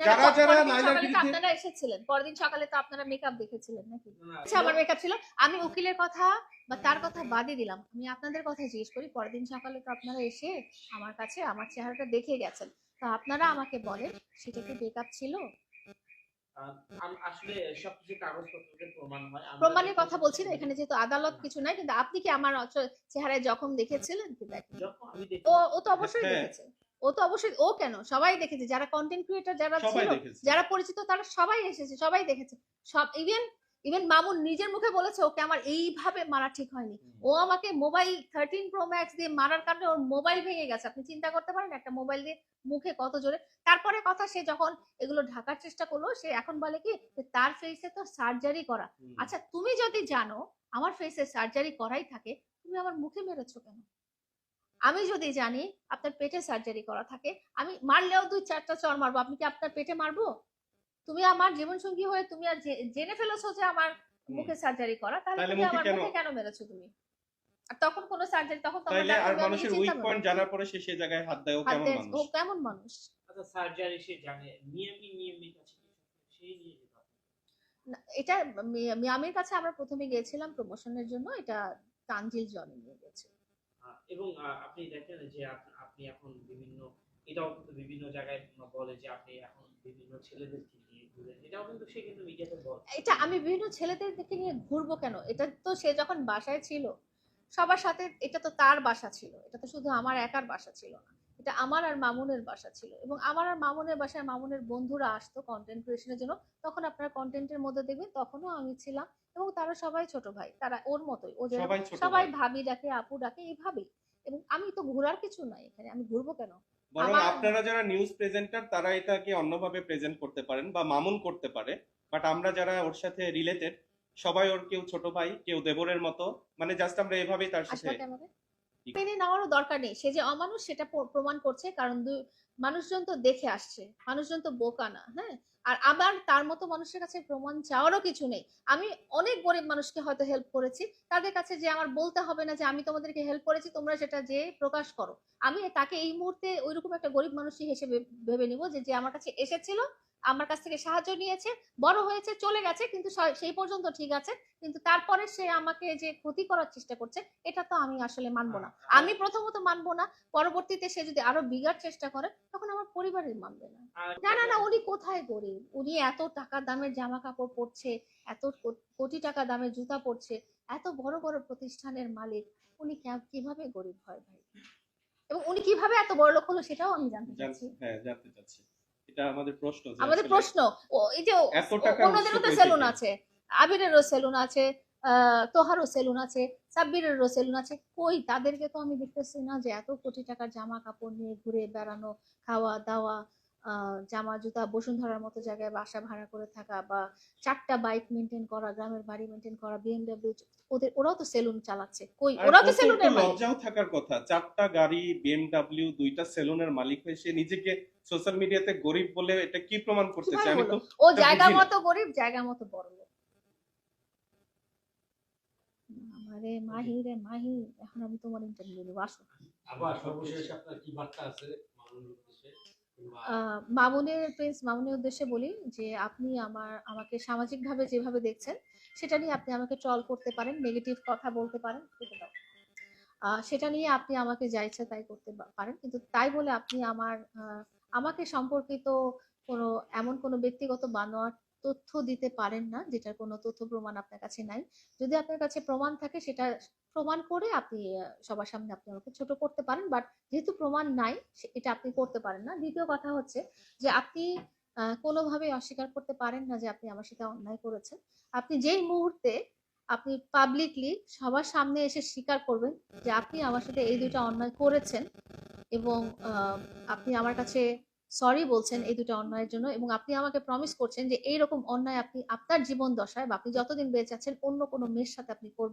যারা যারা আপনারা এসেছিলেন। পরের দিন সকালে তো আপনারা মেকআপ দেখেছিলেন নাকি? আচ্ছা আমার মেকআপ ছিল। আমি উকিলের কথা বা তার কথা বাদই দিলাম। আমি আপনাদের কথা জিজ্ঞেস করি পরের দিন সকালে তো আপনারা এসে আমার কাছে আমার চেহারাটা দেখে গেছেন। তো আপনারা আমাকে বলেন সেটা কি মেকআপ ছিল? আসলে সবকিছু কাগজপত্রতে প্রমাণ হয়। প্রমাণের কথা বলছি না এখানে যেহেতু আদালত কিছু নাই কিন্তু আপনি কি আমার চেহারায় জখম দেখেছিলেন কি দেখেন ও তো অবশ্যই হ্যাঁ। দেখেছে। ও তো অবশ্যই ও কেন? সবাই দেখেছে যারা কন্টেন্ট ক্রিয়েটর যারা ছিল যারা পরিচিত তারা সবাই এসেছে সবাই দেখেছে। সব ইভেন ইভেন মামুন নিজের মুখে বলেছে ওকে আমার এইভাবে মারা ঠিক হয়নি। ও আমাকে মোবাইল থার্টিন প্রো ম্যাক্স দিয়ে মারার কারণে ওর মোবাইল ভেঙে গেছে। আপনি চিন্তা করতে পারেন একটা মোবাইল দিয়ে মুখে কত জোরে। তারপরে কথা সে যখন এগুলো ঢাকার চেষ্টা করল সে এখন বলে কি যে তার ফেসে তো সার্জারি করা। আচ্ছা তুমি যদি জানো আমার ফেসে সার্জারি করাই থাকে তুমি আমার মুখে মেরেছো কেন? আমি যদি জানি আপনার পেটে সার্জারি করা থাকে আমি মারলেও দুই চারটা চর মারবো। আপনি কি আপনার পেটে মারবো? তুমি আমার জীবন সঙ্গী হয়ে তুমি আর জেনে ফেলেছো যে আমার মুখে সার্জারি করা তাহলে তাহলে তুমি আমার কেন? মুখে কেন মেরেছো তুমি? আর তখন কোনো সার্জারি তখন তো আমার আর মানুষের উইক পয়েন্ট জানার পরে সে সে জায়গায় হাত দেয় ও কেমন দেয়, ও মানুষ কেমন মানুষ? আচ্ছা সার্জারি সে জানে কাছে সেই নিয়ে এটা মিয়ামির কাছে আমরা প্রথমে গিয়েছিলাম প্রমোশনের জন্য এটা তানজিল জনি নিয়ে গেছে। এবং আপনি দেখেন যে আপনি এখন বিভিন্ন, এটাও কিন্তু বিভিন্ন জায়গায় বলে যে আপনি এখন বিভিন্ন ছেলেদের এটাও কিন্তু সে কিন্তু মিডিয়াতে এটা আমি বিভিন্ন ছেলেদের দেখে নিয়ে ঘুরবো কেন? এটা তো সে যখন বাসায় ছিল, সবার সাথে এটা তো তার বাসা ছিল। এটা তো শুধু আমার একার বাসা ছিল না। এটা আমার আর মামুনের বাসা ছিল। এবং আমার আর মামুনের বাসায় মামুনের বন্ধুরা আসতো কন্টেন্ট ক্রিয়েশনের জন্য। তখন আপনারা কন্টেন্টের মধ্যে দেখবেন তখনও আমি ছিলাম এবং তারা সবাই ছোট ভাই তারা ওর মতোই। ও যেরকম সবাই। ভাবি ডাকে আপু ডাকে এইভাবেই এবং আমি তো ঘোরার কিছু নাই এখানে আমি ঘুরবো কেন? বরং আপনারা যারা নিউজ প্রেজেন্টার তারা এটাকে অন্যভাবে প্রেজেন্ট করতে পারেন বা মামুন করতে পারে। বাট আমরা যারা ওর সাথে রিলেটেড সবাই ওর কেউ ছোট ভাই কেউ দেবরের মতো মানে জাস্ট আমরা এভাবেই তার সাথে মেনে নেওয়ারও দরকার নেই। সে যে অমানুষ, সেটা প্রমাণ করছে, কারণ মানুষজন তো দেখে আসছে, মানুষজন তো বোকা না হ্যাঁ? আর আবার তার মতো মানুষের কাছে প্রমাণ চাওয়ারও কিছু নেই। আমি অনেক গরিব মানুষকে হয়তো হেল্প করেছি, তাদের কাছে যে আমার বলতে হবে না যে আমি তোমাদেরকে হেল্প করেছি, তোমরা সেটা যে প্রকাশ করো। আমি তাকে এই মুহূর্তে ওইরকম একটা গরিব মানুষই হিসেবে ভেবে নিব যে যে আমার কাছে এসেছিল আমার কাছ থেকে সাহায্য নিয়েছে বড় হয়েছে চলে গেছে কিন্তু সেই পর্যন্ত ঠিক আছে। কিন্তু তারপরে সে আমাকে যে ক্ষতি করার চেষ্টা করছে এটা তো আমি আসলে মানবো না। আমি প্রথমত মানবো না পরবর্তীতে সে যদি আরও বিগার চেষ্টা করে তখন আমার পরিবারের মানবে না। না না না উনি কোথায় গরিব? উনি এত টাকা দামের জামা কাপড় পরছে এত কোটি টাকা দামের জুতা পরছে এত বড় বড় প্রতিষ্ঠানের মালিক উনি কীভাবে গরিব হয় ভাই? এবং উনি কীভাবে এত বড় লোক হলো সেটাও আমি জানতে চাচ্ছি। হ্যাঁ জানতে চাচ্ছি। এটা আমাদের প্রশ্ন আমাদের প্রশ্ন। ও এই যে অন্যদেরও তো সেলুন আছে। আবিরেরও সেলুন আছে আহ, তোহারও সেলুন আছে সাব্বিরেরও সেলুন আছে। কই? তাদেরকে তো আমি দেখতেছি না যে এত কোটি টাকার জামা কাপড় নিয়ে ঘুরে বেড়ানো খাওয়া দাওয়া জামা জুতা বসুন্ধরার মতো জায়গায় বাসা ভাড়া করে থাকা বা চারটা বাইক মেনটেন করা গ্রামের বাড়ি মেনটেন করা বিএমডব্লিউ ওদের ওরাও তো সেলুন চালাচ্ছে। কই? ওরাও তো ওর তো সেলুনের মালিক। লজ্জাও থাকার কথা চারটা গাড়ি বিএমডব্লিউ দুইটা সেলুনের মালিক হয়ে সে নিজেকে সোশ্যাল মিডিয়াতে গরিব বলে এটা কি প্রমাণ করতে চায় আমি তো ও জায়গা মতো গরিব জায়গা মতো বড় লোক। আমারে মাহি রে মাহি এখন আমি তোমার ইন্টারভিউ নেব আসো। আবার সর্বশেষ আপনার কি বার্তা আছে মানুষের উদ্দেশ্যে? মামুনের প্রিন্স মামুনের উদ্দেশ্যে বলি যে, আপনি আমার, আমাকে সামাজিকভাবে যেভাবে দেখছেন, সেটা নিয়ে আপনি আমাকে ট্রল করতে পারেন নেগেটিভ কথা বলতে পারেন সেটা নিয়ে আপনি আমাকে যা ইচ্ছা তাই করতে পারেন। কিন্তু তাই বলে আপনি আমার আমাকে সম্পর্কিত কোনো, এমন কোনো ব্যক্তিগত বানোয়ার তথ্য দিতে পারেন না যেটার কোনো তথ্য প্রমাণ আপনার কাছে নাই। যদি আপনার কাছে প্রমাণ থাকে সেটা প্রমাণ করে আপনি সবার সামনে আপনি আমাকে ছোট করতে পারেন। বাট যেহেতু প্রমাণ নাই এটা আপনি করতে পারেন না। দ্বিতীয় কথা হচ্ছে যে আপনি আহ, কোনোভাবেই অস্বীকার করতে পারেন না যে আপনি আমার সাথে অন্যায় করেছেন। আপনি যেই মুহূর্তে আপনি পাবলিকলি সবার সামনে এসে স্বীকার করবেন যে আপনি আমার সাথে এই দুইটা অন্যায় করেছেন এবং আপনি আমার কাছে সরি বলছেন এই দুটো অন্যায়ের জন্য এবং আপনি আমাকে প্রমিস করছেন যে এইরকম অন্যায় আপনি আপনার জীবন দশায় বা আপনি যতদিন বেঁচে আছেন অন্য কোনো মেয়ের সাথে আপনি করবেন